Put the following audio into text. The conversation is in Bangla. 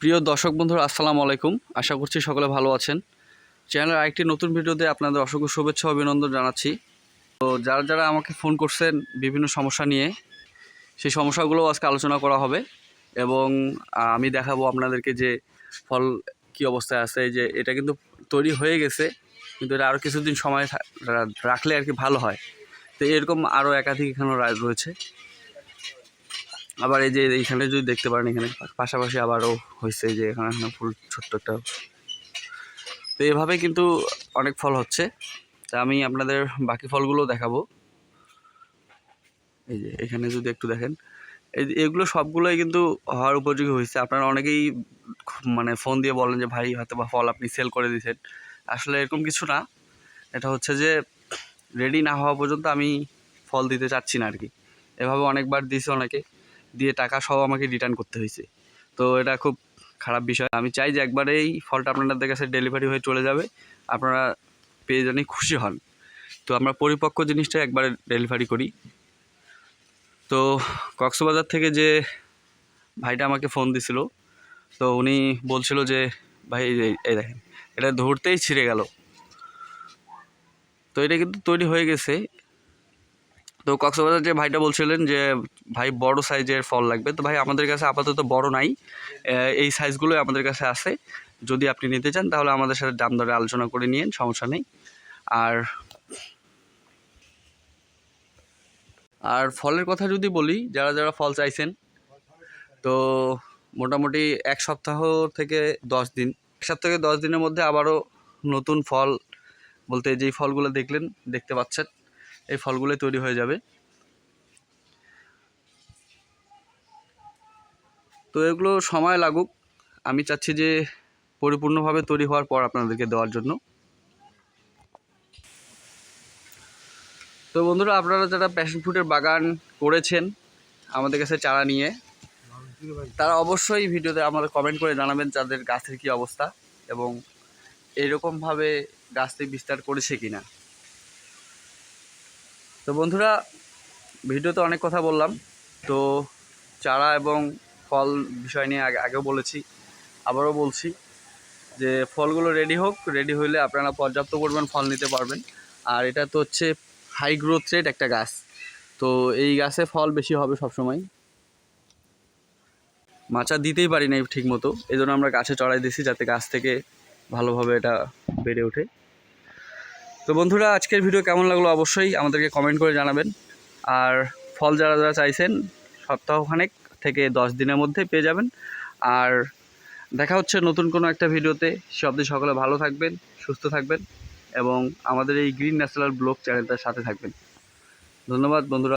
প্রিয় দর্শক বন্ধুরা, আসসালামু আলাইকুম। আশা করছি সকলে ভালো আছেন। চ্যানেলের আরেকটি নতুন ভিডিওতে আপনাদের অসংখ্য শুভেচ্ছা অভিনন্দন জানাচ্ছি। তো যারা যারা আমাকে ফোন করছেন বিভিন্ন সমস্যা নিয়ে, সেই সমস্যাগুলো আজকে আলোচনা করা হবে এবং আমি দেখাবো আপনাদেরকে যে ফল কি অবস্থায় আছে যে এটা কিন্তু তৈরি হয়ে গেছে, কিন্তু এটা আরও কিছুদিন সময় রাখলে আর কি ভালো হয়। তো এরকম আরও একাধিক এখানেও রা- রয়েছে। আবার এই যে এইখানে যদি দেখতে পারেন এখানে, পাশাপাশি আবারও হয়েছে যে এখানে এখানে ফুল ছোট্ট একটা তো এভাবে কিন্তু অনেক ফল হচ্ছে। তা আমি আপনাদের বাকি ফলগুলো দেখাবো। এই যে এখানে যদি একটু দেখেন, এই এগুলো সবগুলোই কিন্তু হওয়ার উপযোগী হয়েছে। আপনারা অনেকেই মানে ফোন দিয়ে বলেন যে, ভাই, হয়তো বা ফল আপনি সেল করে দিয়েছেন। আসলে এরকম কিছু না। এটা হচ্ছে যে রেডি না হওয়া পর্যন্ত আমি ফল দিতে চাচ্ছি না আর কি এভাবে অনেকবার দিয়েছে অনেকে। দিয়ে টাকা সহ আমাকে রিটার্ন করতে হয়েছে। তো এটা খুব খারাপ বিষয়। আমি চাই যে একবারেই ফলটা আপনাদের কাছে ডেলিভারি হয়ে চলে যাবে। আপনারা পেয়ে জানি খুশি হন। তো আমরা পরিপক্ক জিনিসটা একবারে ডেলিভারি করি। তো কক্সবাজার থেকে যে ভাইটা আমাকে ফোন দিছিল, তো উনি বলছিল যে, ভাই এই দেখেন, এটা ধরতেই ছিঁড়ে গেল। তো এটা কিন্তু তৈরি হয়ে গেছে। তো কক্সবাজার যে ভাইটা বলছিলেন যে, ভাই, বড় সাইজের ফল লাগবে। তো ভাই, আমাদের কাছে আপাতত বড় নাই। এই সাইজগুলোই আমাদের কাছে আছে। যদি আপনি নিতে চান, তাহলে আমাদের সাথে দাম দরে আলোচনা করে নিন সমস্যা নেই। আর আর ফলের কথা যদি বলি, যারা যারা ফল চাইছেন, তো মোটামুটি এক সপ্তাহ থেকে দশ দিন, এক সপ্তাহ থেকে দশ দিনের মধ্যে আবারও নতুন ফল বলতে যেই ফলগুলো দেখলেন, দেখতে পাচ্ছেন। এই ফলগুলো তৈরি হয়ে যাবে। তো এগুলো সময় লাগুক। আমি চাচ্ছি যে পরিপূর্ণভাবে তৈরি হওয়ার পর আপনাদেরকে দেওয়ার জন্য। তো বন্ধুরা, আপনারা যারা প্যাশন ফ্রুটের বাগান করেছেন, আমাদের কাছে চারা নিয়ে, তারা অবশ্যই ভিডিওতে আমাদের কমেন্ট করে জানাবেন তাদের গাছের কি অবস্থা এবং এরকমভাবে গাছটি বিস্তার করেছে কিনা। তো বন্ধুরা, ভিডিওতে অনেক কথা বললাম। তো চারা এবং ফল বিষয় নিয়ে আগে আগেও বলেছি, আবারও বলছি যে ফলগুলো রেডি হোক রেডি হইলে আপনারা পর্যাপ্ত পরিমাণ ফল নিতে পারবেন। আর এটা তো হচ্ছে হাই গ্রোথ রেট একটা গাছ। তো এই গাছে ফল বেশি হবে সবসময়। মাচা দিতেই পারি না ঠিক মতো এই জন্য আমরা গাছে চড়াই দিছি যাতে গাছ থেকে ভালোভাবে এটা বেড়ে ওঠে। তো বন্ধুরা, আজকের ভিডিও কেমন লাগল অবশ্যই আমাদেরকে কমেন্ট করে জানাবেন। আর ফল যারা যারা চাইছেন, সপ্তাহখানেক থেকে দশ দিনের মধ্যে পেয়ে যাবেন। আর দেখা হচ্ছে নতুন কোনো একটা ভিডিওতে সে অবধি সকলে ভালো থাকবেন, সুস্থ থাকবেন এবং আমাদের এই গ্রিন ন্যাশনাল ব্লগ চ্যানেলটার সাথে থাকবেন। ধন্যবাদ বন্ধুরা।